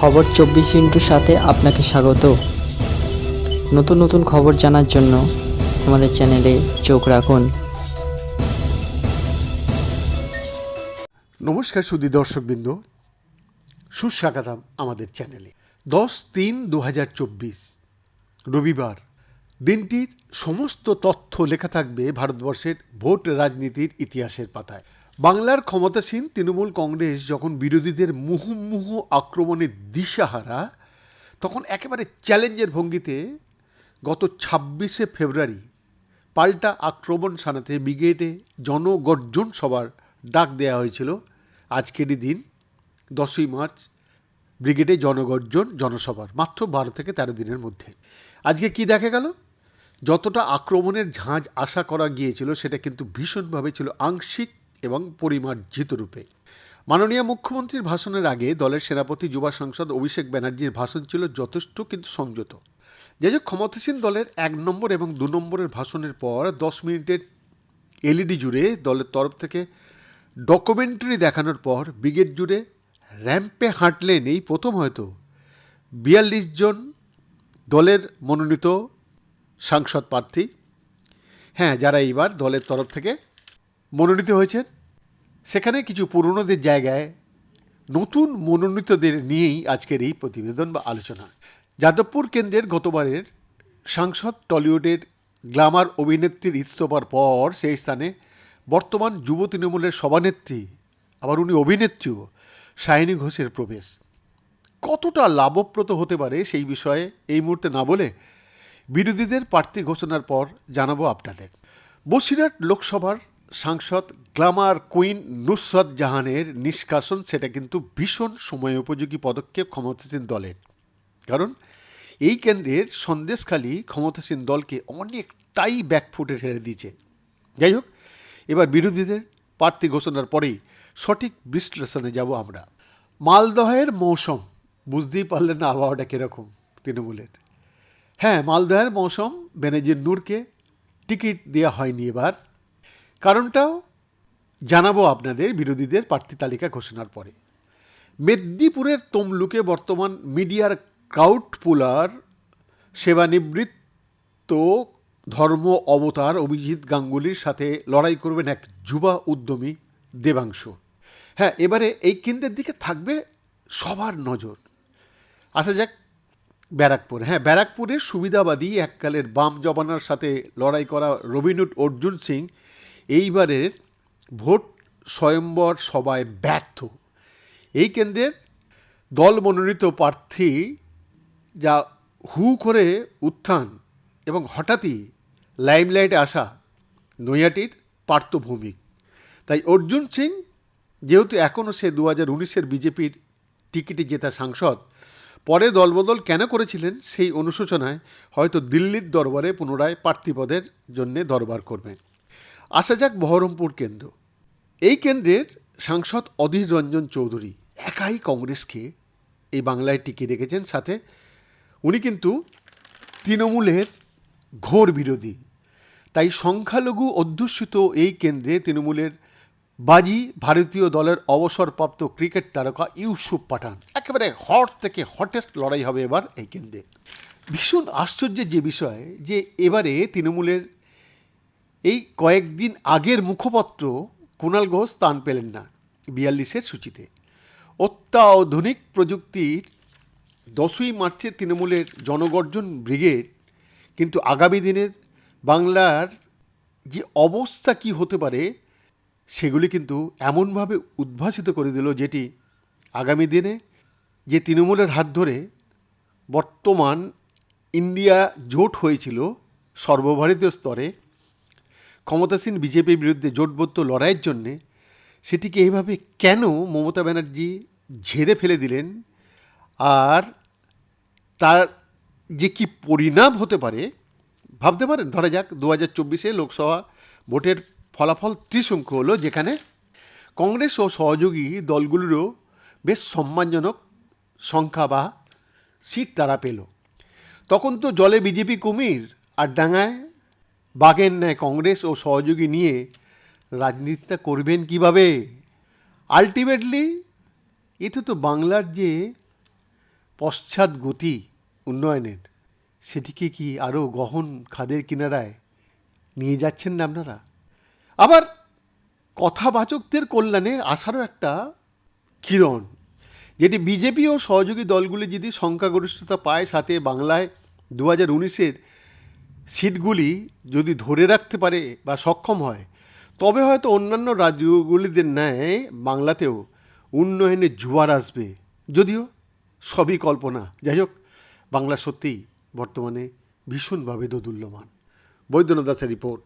খবর চব্বিশ ইন্টুর সাথে আপনাকে স্বাগত। নতুন নতুন খবর জানার জন্য আমাদের চ্যানেলে চোখ রাখুন। নমস্কার সুদী দর্শকবৃন্দ। সুস্বাগতম আমাদের চ্যানেলে। দশ তিন দু রবিবার। দিনটির সমস্ত তথ্য লেখা থাকবে ভারতবর্ষের ভোট রাজনীতির ইতিহাসের পাতায়। বাংলার ক্ষমতাসীন তৃণমূল কংগ্রেস যখন বিরোধীদের মুহুর্মুহু আক্রমণের দিশাহারা, তখন একেবারে চ্যালেঞ্জের ভঙ্গিতে গত ছাব্বিশে ফেব্রুয়ারি পাল্টা আক্রমণ সানাতে ব্রিগেডে জনগর্জন সভার ডাক দেওয়া হয়েছিল। আজকেরই দিন, দশই মার্চ, ব্রিগেডে জনগর্জন জনসভার, মাত্র বারো থেকে তেরো দিনের মধ্যে। আজকে কি দেখা গেল? যতটা আক্রমণের ঝাঁজ আশা করা গিয়েছিল, সেটা কিন্তু ভীষণভাবে ছিল আংশিক এবং পরিমার্জিত রূপে। মাননীয় মুখ্যমন্ত্রীর ভাষণের আগে দলের সেনাপতি, যুবা সাংসদ অভিষেক ব্যানার্জির ভাষণ ছিল যথেষ্ট কিন্তু সংযত। যে হোক, ক্ষমতাসীন দলের এক নম্বর এবং দু নম্বরের ভাষণের পর দশ মিনিটের এলইডি জুড়ে দলের তরফ থেকে ডকুমেন্টারি দেখানোর পর ব্রিগেড জুড়ে র্যাম্পে হাঁটলেন এই প্রথম হয়তো বিয়াল্লিশ জন দলের মনোনীত সাংসদ প্রার্থী। হ্যাঁ যারা এইবার দলের তরফ থেকে মনোনীত হয়েছেন। সেখানে কিছু পুরনোদের জায়গায় নতুন মনোনীতদের নিয়েই আজকের এই প্রতিবেদন বা আলোচনা। যাদবপুর কেন্দ্রের গতবারের সাংসদ টলিউডের গ্লামার অভিনেত্রীর ইস্তফার পর সেই স্থানে বর্তমান যুব তৃণমূলের সভানেত্রী, আবার উনি অভিনেত্রীও সায়নী ঘোষের প্রবেশ। কতটা লাভপ্রদ হতে পারে সেই বিষয়ে এই মুহূর্তে না বলে বিরোধীদের প্রার্থী ঘোষণার পর জানাব আপনাদের। বসিরহাট লোকসভার সাংসদ গ্লামার কুইন নুসরত জাহানের নিষ্কাশন সেটা কিন্তু ভীষণ সময় উপযোগী পদক্ষেপ ক্ষমতাসীন দলের। কারণ এই কেন্দ্রের সন্দেশখালী ক্ষমতাসীন দলকে অনেকটাই ব্যাকফুটে ঠেলে দিয়েছে। যাই হোক, এবার বিরোধীদের প্রার্থী ঘোষণার পরেই সঠিক বিশ্লেষণে যাব আমরা। মালদহের মৌসুম, বুঝতেই পারলেন না আবহাওয়াটা কীরকম তৃণমূলের। হ্যাঁ মালদহের মৌসুম, বেনজির নূরকে টিকিট দেওয়া হয়নি এবার। কারণটাও জানাব আপনাদের বিরোধীদের প্রার্থী তালিকা ঘোষণার পরে। মেদিনীপুরের তমলুকে বর্তমান মিডিয়ার ক্রাউড পুলার সেবানিবৃত্ত ধর্ম অবতার অভিজিৎ গাঙ্গুলির সাথে লড়াই করবেন এক যুবা উদ্যমী দেবাংশু। হ্যাঁ এবারে এই কেন্দ্রের দিকে থাকবে সবার নজর। আসা যাক ব্যারাকপুর। হ্যাঁ ব্যারাকপুরের সুবিধাবাদী এককালের বাম জবানার সাথে লড়াই করা রবিনুট অর্জুন সিং এইবারের ভোট স্বয়ম্বর সভায় ব্যর্থ। এই কেন্দ্রের দল মনোনীত প্রার্থী যা হু করে উত্থান এবং হঠাৎই লাইমলাইটে আসা নৈয়াটির পার্থভূমিক তাই অর্জুন সিং যেহেতু এখনও সে দু হাজার উনিশের বিজেপির টিকিটে জেতা সাংসদ, পরে দলবদল কেন করেছিলেন সেই অনুশোচনায় হয়তো দিল্লির দরবারে পুনরায় প্রার্থীপদের জন্যে দরবার করবেন আসা যাক বহরমপুর কেন্দ্র। এই কেন্দ্রের সাংসদ অধীর রঞ্জন চৌধুরী একাই কংগ্রেসকে এই বাংলায় টিকিয়ে রেখেছেন। সাথে উনি কিন্তু তৃণমূলের ঘোর বিরোধী। তাই সংখ্যালঘু অধ্যুষিত এই কেন্দ্রে তৃণমূলের বাজি ভারতীয় দলের অবসরপ্রাপ্ত ক্রিকেট তারকা ইউসুফ পাঠান। একেবারে হট থেকে হটেস্ট লড়াই হবে এবার এই কেন্দ্রে। ভীষণ আশ্চর্যের যে বিষয় যে এবারে তৃণমূলের এই কয়েকদিন আগের মুখপত্র কুণাল ঘোষ স্থান পেলেন না বিয়াল্লিশের সূচিতে। অত্যাধুনিক প্রযুক্তির দশই মার্চে তৃণমূলের জনগর্জন ব্রিগেড, কিন্তু আগামী দিনের বাংলার যে অবস্থা কি হতে পারে, সেগুলি কিন্তু এমনভাবে উদ্ভাসিত করে দিল যেটি আগামী দিনে যে তৃণমূলের হাত ধরে বর্তমান ইন্ডিয়া জোট হয়েছিল সর্বভারতীয় স্তরে ক্ষমতাসীন বিজেপির বিরুদ্ধে জোটবদ্ধ লড়াইয়ের জন্যে সেটিকে এইভাবে কেন মমতা ব্যানার্জি ঝেড়ে ফেলে দিলেন? আর তার যে কি পরিণাম হতে পারে, ভাবতে পারেন? ধরা যাক দু হাজার চব্বিশে লোকসভা ভোটের ফলাফল ত্রিশঙ্ক হলো, যেখানে কংগ্রেস ও সহযোগী দলগুলোরও বেশ সম্মানজনক সংখ্যা বা সিট তারা পেল। তখন তো জলে বিজেপি কুমির আর ডাঙায় বাঘের ন্যায় কংগ্রেস ও সহযোগী নিয়ে রাজনীতিটা করবেন কীভাবে? আলটিমেটলি এটা তো বাংলার যে পশ্চাৎ গতি উন্নয়নের, সেটিকে কি আরও গহন খাদের কিনারায় নিয়ে যাচ্ছেন না আপনারা? আবার কথাবাচকদের কল্যাণে আসারও একটা কিরণ, যেটি বিজেপি ও সহযোগী দলগুলি যদি সংখ্যাগরিষ্ঠতা পায় সাথে বাংলায় দু হাজার উনিশের সিটগুলি যদি ধরে রাখতে পারে বা সক্ষম হয়, তবে হয়তো অন্যান্য রাজ্যগুলিদের ন্যায় বাংলাতেও উন্নয়নের জোয়ার আসবে। যদিও সবই কল্পনা। যাই হোক, বাংলা সত্যিই বর্তমানে ভীষণভাবে দোদুল্যমান। বৈদ্যনাথ দাসের রিপোর্ট।